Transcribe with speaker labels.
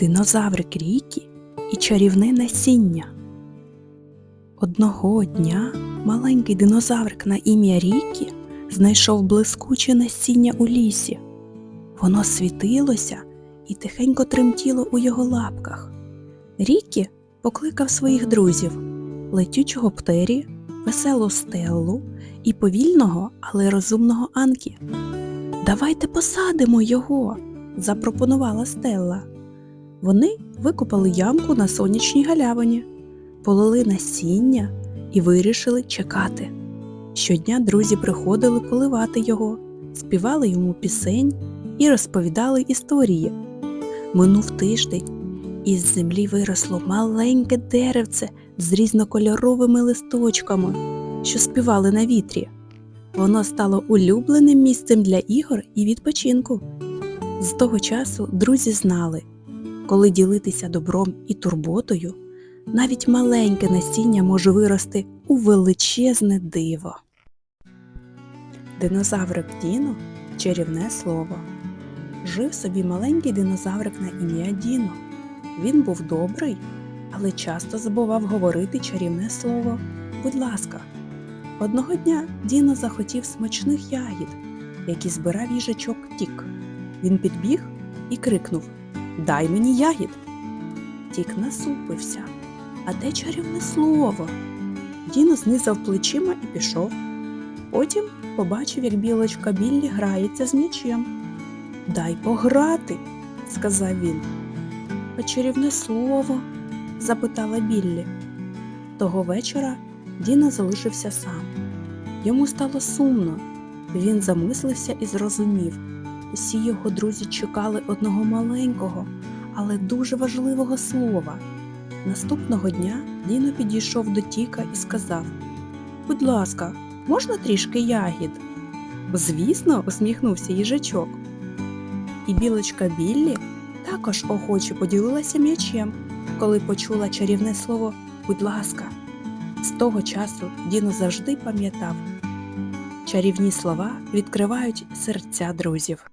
Speaker 1: Динозаврик Рікі і чарівне насіння. Одного дня маленький динозаврик на ім'я Рікі знайшов блискуче насіння у лісі. Воно світилося і тихенько тремтіло у його лапках. Рікі покликав своїх друзів летючого птері, веселу стеллу і повільного, але розумного Анкі. Давайте посадимо його, запропонувала Стелла. Вони викопали ямку на сонячній галявині, полили насіння і вирішили чекати. Щодня друзі приходили поливати його, співали йому пісень і розповідали історії. Минув тиждень, і з землі виросло маленьке деревце з різнокольоровими листочками, що співали на вітрі. Воно стало улюбленим місцем для ігор і відпочинку. З того часу друзі знали, коли ділитися добром і турботою, навіть маленьке насіння може вирости у величезне диво. Динозаврик Діно чарівне слово. Жив собі маленький динозаврик на ім'я Діно. Він був добрий, але часто забував говорити чарівне слово будь ласка. Одного дня Діно захотів смачних ягід, які збирав їжачок Тік. Він підбіг і крикнув Дай мені ягід. Тік насупився. А де чарівне слово? Діно знизав плечима і пішов. Потім побачив, як білочка Біллі грається з м'ячем. Дай пограти, сказав він. А чарівне слово? запитала Біллі. Того вечора Діно залишився сам. Йому стало сумно. Він замислився і зрозумів. Усі його друзі чекали одного маленького, але дуже важливого слова. Наступного дня Діно підійшов до Тіка і сказав: Будь ласка, можна трішки ягід? Звісно, усміхнувся їжачок. І білочка Біллі також охоче поділилася м'ячем, коли почула чарівне слово будь ласка. З того часу Діно завжди пам'ятав чарівні слова відкривають серця друзів.